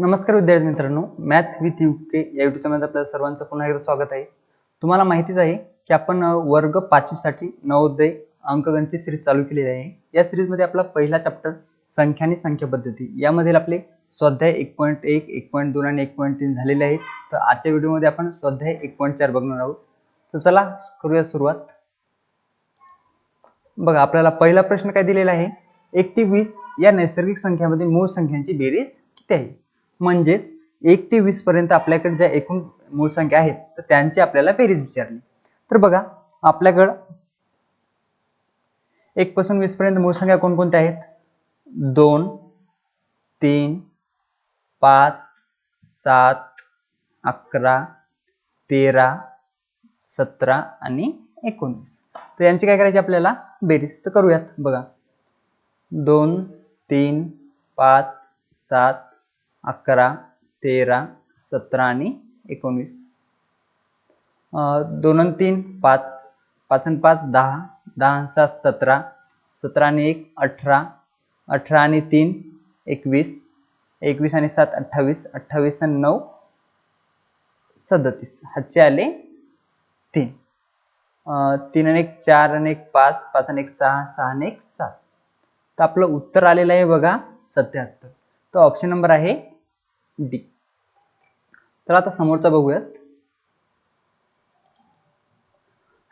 नमस्कार विद्यार्थी मित्रांनो मॅथ विथ यू के या युट्यूब चॅनलमध्ये आपल्या सर्वांचं पुन्हा एकदा स्वागत आहे. तुम्हाला माहितीच आहे की आपण वर्ग पाचवीसाठी नवोदय अंकगणची सिरीज चालू केलेली आहे. या सिरीजमध्ये आपला पहिला चॅप्टर संख्या आणि संख्या पद्धती यामधील आपले स्वाध्याय एक पॉईंट एक एक पॉईंट दोन आणि एक पॉईंट तीन झालेले आहेत. तर आजच्या व्हिडिओमध्ये आपण स्वाध्याय एक पॉईंट चार बघणार आहोत. तर चला करूया सुरुवात. बघा आपल्याला पहिला प्रश्न काय दिलेला आहे? एक ते वीस या नैसर्गिक संख्यामध्ये मूळ संख्यांची बेरीज किती आहे? म्हणजेच एक ते वीस पर्यंत आपल्याकडे ज्या एकूण मूळ संख्या आहेत तर त्यांची आपल्याला बेरीज विचारली. तर बघा आपल्याकडं एक पासून वीस पर्यंत मूळ संख्या कोणकोणत्या आहेत? दोन तीन पाच सात अकरा तेरा सतरा आणि एकोणीस. तर यांची काय करायची आपल्याला? बेरीज. तर करूयात. बघा. दोन तीन पाच सात अकरा तेरा सतरा आणि एकोणीस दोन आणि तीन पाच. पाच आणि पाच दहा. दहा आणि सात सतरा. सतरा आणि एक अठरा. अठरा आणि तीन एकवीस. एकवीस आणि सात अठ्ठावीस. अठ्ठावीस आणि नऊ सदतीस. हातचे आले तीन. तीन आणि एक चार आणि एक पाच. पाच आणि एक सहा. सहा आणि एक सात. तर आपलं उत्तर आलेलं आहे बघा सत्याहत्तर. तो ऑप्शन नंबर आहे डी. तर आता समोरचा बघूयात.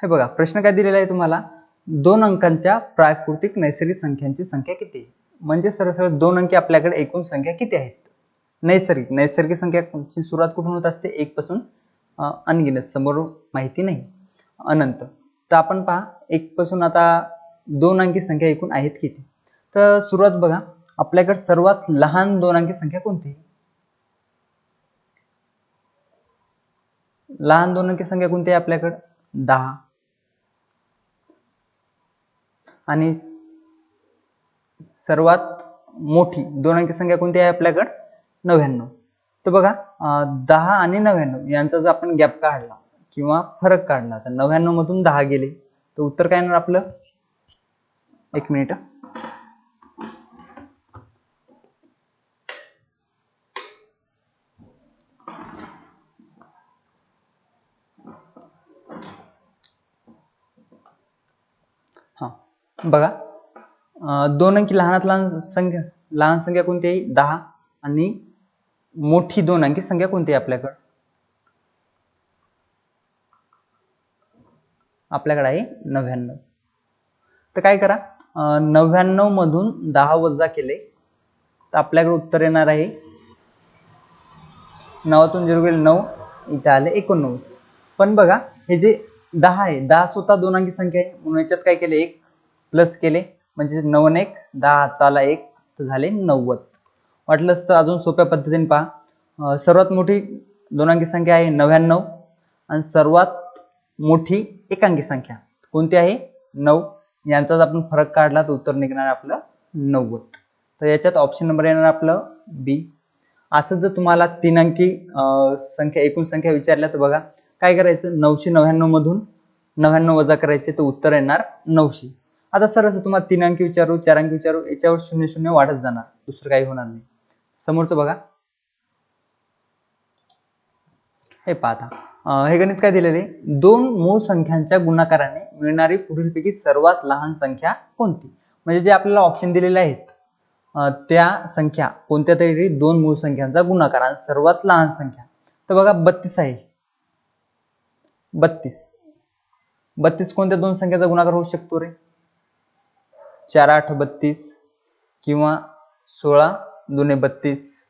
हे बघा प्रश्न काय दिलेला आहे तुम्हाला? दोन अंकांच्या प्राकृतिक नैसर्गिक संख्यांची संख्या किती? आहे? म्हणजे सरळ सरळ दोन अंकी आपल्याकडे एकूण संख्या किती आहेत? नैसर्गिक नैसर्गिक संख्याची सुरुवात कुठून होत असते? एक पासून अनगिनत समोर माहिती नाही. अनंत. तर आपण पहा एक पासून आता दोन अंकी संख्या एकूण आहेत किती? तर सुरुवात बघा आपल्याकडे सर्वात लहान दोन अंकी संख्या कोणती? लहान दोन अंकी संख्या कोणती आहे आपल्याकडे? दहा. आणि सर्वात मोठी दोन अंकी संख्या कोणती आहे आपल्याकडे? नव्याण्णव. तर बघा दहा आणि नव्याण्णव यांचा जर आपण गॅप काढला किंवा फरक काढला तर नव्याण्णव मधून दहा गेले. तर उत्तर काय येणार आपलं? एक मिनिट. हा. बघा दोन अंकी लहानात लहान संख्या लहान संख्या कोणती आहे? दहा आणि मोठी दोन अंकी संख्या कोणती आहे आपल्याकडं? आपल्याकडे आहे नव्याण्णव. तर काय करा नव्याण्णव मधून दहा वजा केले तर आपल्याकडे उत्तर येणार आहे. नवातून झिरो गेले नऊ इथे आले एकोणनव्वद. पण बघा हे जे दहा आहे. दहा स्वतः दोन अंकी संख्या आहे. म्हणून याच्यात काय केले? एक प्लस केले. म्हणजे नवन एक दहा चाला एक तर झाले नव्वद. वाटलंच तर अजून सोप्या पद्धतीने पहा. सर्वात मोठी दोन अंकी संख्या आहे नव्याण्णव आणि सर्वात मोठी एकांकी संख्या. कोणती आहे? नऊ. यांचाच आपण फरक काढला तर उत्तर निघणार आपलं नव्वद. तर याच्यात ऑप्शन नंबर येणार आपलं बी असं जर तुम्हाला तीन अंकी संख्या एकूण संख्या विचारल्या तर बघा. काय करायचं? नऊशे नव्याण्णव मधून नव्याण्णव वजा करायचे तर उत्तर येणार नऊशे. आता सर असं तुम्हाला तीन अंकी विचारू चार अंकी विचारू याच्यावर शून्य शून्य वाढत जाणार. दुसरं काही होणार नाही. समोरचं बघा. हे पाहता. हे गणित काय दिलेले दोन मूळ संख्यांच्या गुणाकाराने मिळणारी पुढीलपैकी सर्वात लहान संख्या कोणती? म्हणजे जे आपल्याला ऑप्शन दिलेले आहेत त्या संख्या कोणत्या तरी दोन मूळ संख्यांचा गुणाकार आणि सर्वात लहान संख्या. तर बघा बत्तीस आहे. बत्तीस. बत्तीस कोणत्या दोन संख्याचा गुणाकार होऊ शकतो रे? चार आठ बत्तीस किंवा सोळा दोन्ही बत्तीस.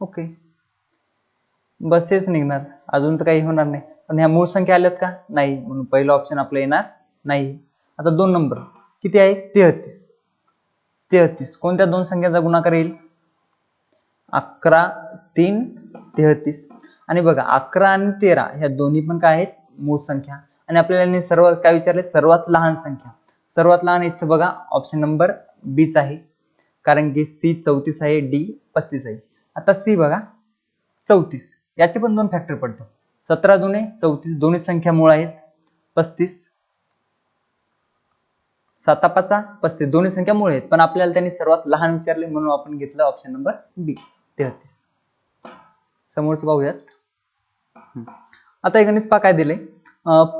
ओके. बस हेच निघणार. अजून तर काही होणार नाही. पण ह्या मूळ संख्या आल्यात का? नाही. म्हणून पहिलं ऑप्शन आपलं येणार नाही. आता दोन नंबर किती आहे? तेहतीस. तेहतीस. कोणत्या दोन संख्याचा गुणाकार येईल? अकरा तीन तेहतीस. आणि बघा अकरा आणि तेरा ह्या दोन्ही पण काय आहेत? मूळ संख्या. आणि आपल्याला सर्वात काय विचारले? सर्वात लहान संख्या. सर्वात लहान इथं बघा ऑप्शन नंबर बीच आहे. कारण की सी चौतीस आहे डी पस्तीस आहे. आता सी बघा चौतीस. याचे पण दोन फॅक्टर पडतात सतरा दोन्ही चौतीस दोन्ही संख्या मूळ आहेत. पस्तीस. सातापाचा पस्तीस दोन्ही संख्या मूळ आहेत. पण आपल्याला त्यांनी सर्वात लहान विचारले म्हणून आपण घेतलं ऑप्शन नंबर बी तेहतीस. समोरच पाहूयात. आता हे गणित पा काय दिले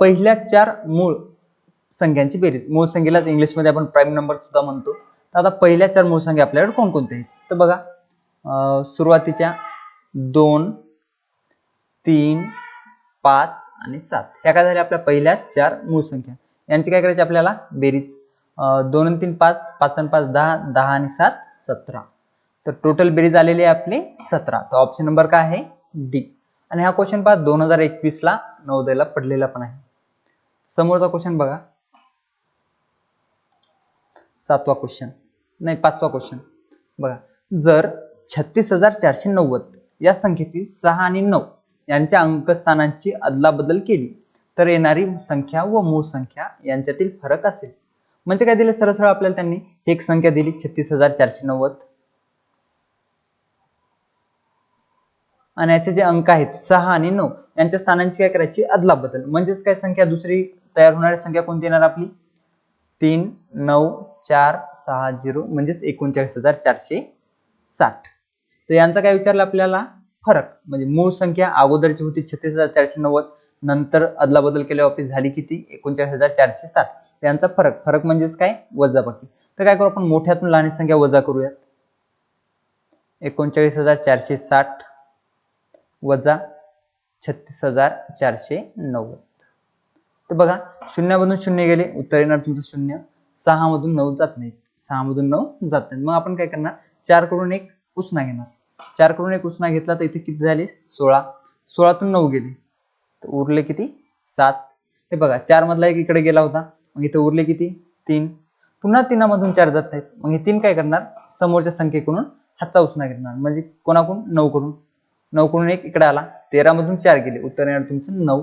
पहिल्या चार मूळ संख्यांची बेरीज. मूळ संख्येलाच इंग्लिशमध्ये आपण प्राईम नंबर सुद्धा म्हणतो. तर आता पहिल्या चार मूळ संख्या आपल्याकडे कोणकोणत्या आहेत? तर बघा सुरुवातीच्या दोन तीन पाच आणि सात. ह्या काय झाल्या आपल्या पहिल्या चार मूळ संख्या? यांची काय करायची आपल्याला? बेरीज. दोन आणि तीन पाच. पाच आणि पाच दहा. दहा आणि सात सतरा. तर टोटल बेरीज आलेली आहे आपली सतरा. तर ऑप्शन नंबर काय आहे? डी आणि हा क्वेश्चन पहा दोन हजार एकवीस ला नवोदयला पडलेला पण आहे. समोरचा क्वेश्चन बघा. सातवा क्वेश्चन नाही पाचवा क्वेश्चन बघा. जर छत्तीस हजार चारशे नव्वद या संख्येतील सहा आणि नऊ यांच्या अंकस्थानांची अदलाबदल केली तर येणारी संख्या व मूळ संख्या यांच्यातील फरक असेल. म्हणजे काय दिले सरळ सरळ आपल्याला त्यांनी? एक संख्या दिली छत्तीस हजार चारशे नव्वद. आणि याचे जे अंक आहेत सहा आणि नऊ यांच्या स्थानांची काय करायची? अदलाबदल. म्हणजेच काय संख्या दुसरी तयार होणारी संख्या कोणती येणार आपली? तीन नऊ चार सहा झिरो म्हणजेच एकोणचाळीस हजार चारशे साठ. तर यांचा काय विचारलं आपल्याला? फरक. म्हणजे मूळ संख्या अगोदरची होती छत्तीस हजार चारशे नव्वद नंतर अदलाबदल केल्या ऑफिस झाली किती? एकोणचाळीस हजार चारशे साठ. यांचा फरक. फरक म्हणजेच काय? वजाबाकी. तर काय करू आपण? मोठ्यातून लहान संख्या वजा करूयात. एकोणचाळीस हजार चारशे साठ. वजा छत्तीस हजार चारशे नव्वद. तर बघा शून्यामधून शून्य गेले उत्तर येणार तुमचं शून्य. सहा मधून नऊ जात नाहीत. सहा मधून नऊ जात नाहीत. मग आपण काय करणार? चारकडून एक उसना घेणार. चारकडून एक उसना घेतला तर इथे किती झाले? सोळा. सोळातून नऊ गेले. तर उरले किती? सात. हे बघा चार मधला एक इकडे गेला होता. मग इथे उरले किती? तीन. पुन्हा तिनामधून चार जात नाहीत. मग हे तीन काय करणार? समोरच्या संख्येकडून हातचा उसना घेणार. म्हणजे कोणाकडून? नऊ कडून नऊ कडून एक इकडे आला. तेरा मधून चार गेले. उत्तर येणार तुमचं नऊ.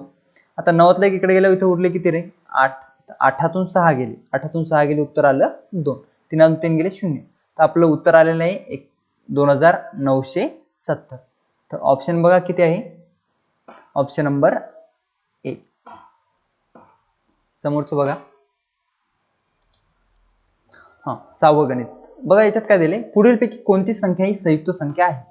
आता नवातला एक इकडे गेलं इथे उरले किती रे? आठ. आठातून सहा गेले. आठातून सहा गेले उत्तर आलं दोन. तीनातून तीन गेले शून्य. तर आपलं उत्तर आलेलं आहे एक दोन हजार नऊशे सत्तर. तर ऑप्शन बघा किती आहे? ऑप्शन नंबर ए समोरचं बघा. हा सहावं गणित. बघा याच्यात काय दिले पुढीलपैकी कोणती संख्या ही संयुक्त संख्या आहे?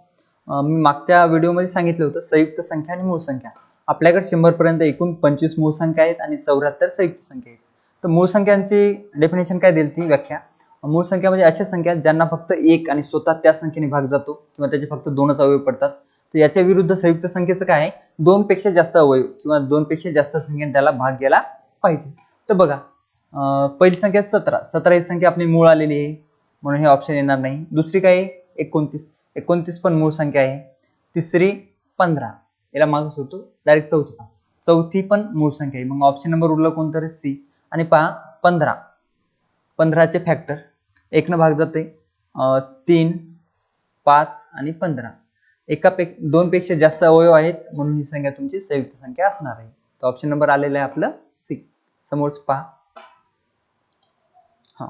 मी मागच्या व्हिडिओमध्ये सांगितलं होतं संयुक्त संख्या आणि मूळ संख्या. आपल्याकडे शंभर पर्यंत एकूण पंचवीस मूळ संख्या आहेत आणि चौऱ्याहत्तर संयुक्त संख्या आहेत. तर मूळ संख्यांची डेफिनेशन काय दिली ती व्याख्या. मूळ संख्या म्हणजे अशा संख्या आहेत ज्यांना फक्त एक आणि स्वतः त्या संख्येने भाग जातो किंवा त्याचे फक्त दोनच अवयव पडतात. तर याच्या विरुद्ध संयुक्त संख्येचं काय आहे? दोन पेक्षा जास्त अवयव किंवा दोन पेक्षा जास्त संख्येने त्याला भाग गेला पाहिजे. तर बघा पहिली संख्या सतरा. सतरा ही संख्या आपली मूळ आलेली आहे. म्हणून हे ऑप्शन येणार नाही. दुसरी काय आहे? एकोणतीस. एकोणतीस पण मूळ संख्या आहे. तिसरी पंधरा. याला मार्क्स होतो डायरेक्ट चौथी पहा चौथी पण मूळ संख्या आहे. मग ऑप्शन नंबर उरला कोणतं सी आणि पहा पंधरा. पंधराचे फॅक्टर एकनं भाग जाते तीन पाच आणि पंधरा. एकापेक दोन दोनपेक्षा जास्त अवयव आहेत. म्हणून ही संख्या तुमची संयुक्त संख्या असणार आहे. तर ऑप्शन नंबर आलेला आहे आपलं सी समोरच पहा. हा.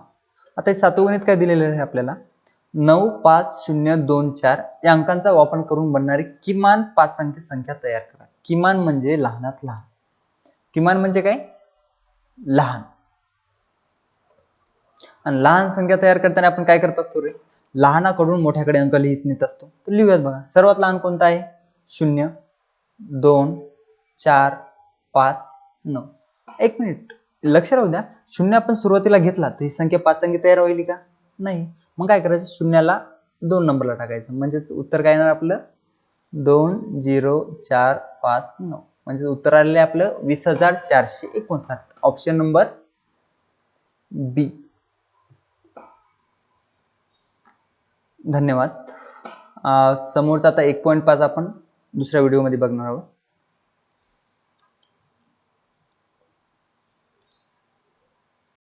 आता हे सातवं काय दिलेलं आहे आपल्याला? नऊ पाच शून्य दोन चार या अंकांचा वापर करून बनणारी किमान पाच अंकी संख्या तयार करा. किमान म्हणजे लहानात लहान. किमान म्हणजे काय? लहान. आणि लहान संख्या तयार करताना आपण काय करत असतो रे? लहानाकडून मोठ्याकडे अंक लिहित नेत असतो. तर लिहूयात बघा. सर्वात लहान कोणता आहे? शून्य दोन चार पाच नऊ. एक मिनिट. लक्ष राहू द्या. शून्य आपण सुरुवातीला घेतला तर ही संख्या पाच अंकी तयार होईल का? नाही. मग काय करायचं? शून्याला दोन नंबरला टाकायचं. म्हणजेच उत्तर काय येणार आपलं? दोन झिरो चार पाच नऊ. म्हणजे उत्तर आलेलं आहे आपलं वीस हजार चारशे एकोणसाठ. ऑप्शन नंबर बी धन्यवाद. समोरचा आता एक पॉईंट पाच आपण दुसऱ्या व्हिडिओमध्ये बघणार आहोत.